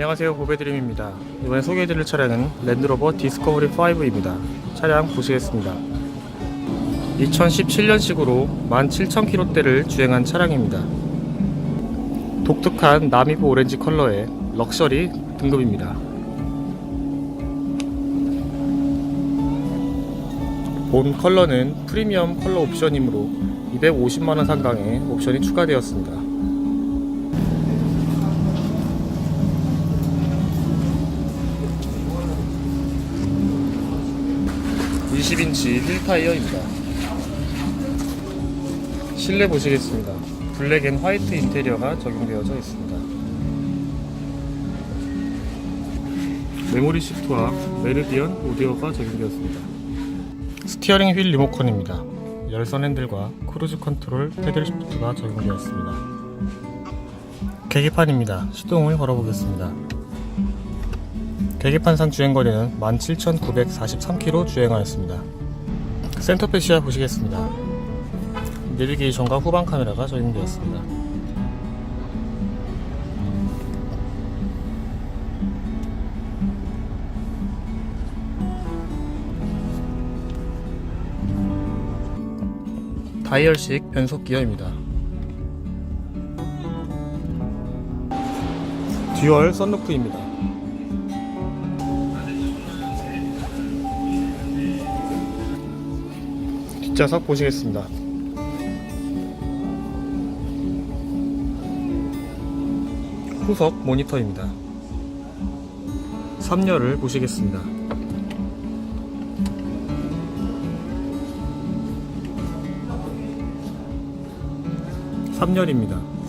안녕하세요. 고배드림입니다. 이번에 소개해드릴 차량은 랜드로버 디스커버리 5입니다. 차량 보시겠습니다. 2017년식으로 17,000km대를 주행한 차량입니다. 독특한 나미브 오렌지 컬러의 럭셔리 등급입니다. 본 컬러는 프리미엄 컬러 옵션이므로 250만원 상당의 옵션이 추가되었습니다 20인치 휠 타이어입니다. 실내 보시겠습니다. 블랙 앤 화이트 인테리어가 적용되어져 있습니다. 메모리 시프트와 메르디언 오디오가 적용되었습니다. 스티어링 휠 리모컨입니다. 열선 핸들과 크루즈 컨트롤 패들 시프트가 적용되었습니다. 계기판입니다. 시동을 걸어보겠습니다. 계기판상 주행거리는 17,943km 주행하였습니다. 센터페시아 보시겠습니다. 내비게이션과 후방 카메라가 적용되었습니다. 다이얼식 변속 기어입니다. 듀얼 썬루프입니다. 뒷좌석 보시겠습니다. 후석 모니터입니다. 3열을 보시겠습니다. 3열입니다.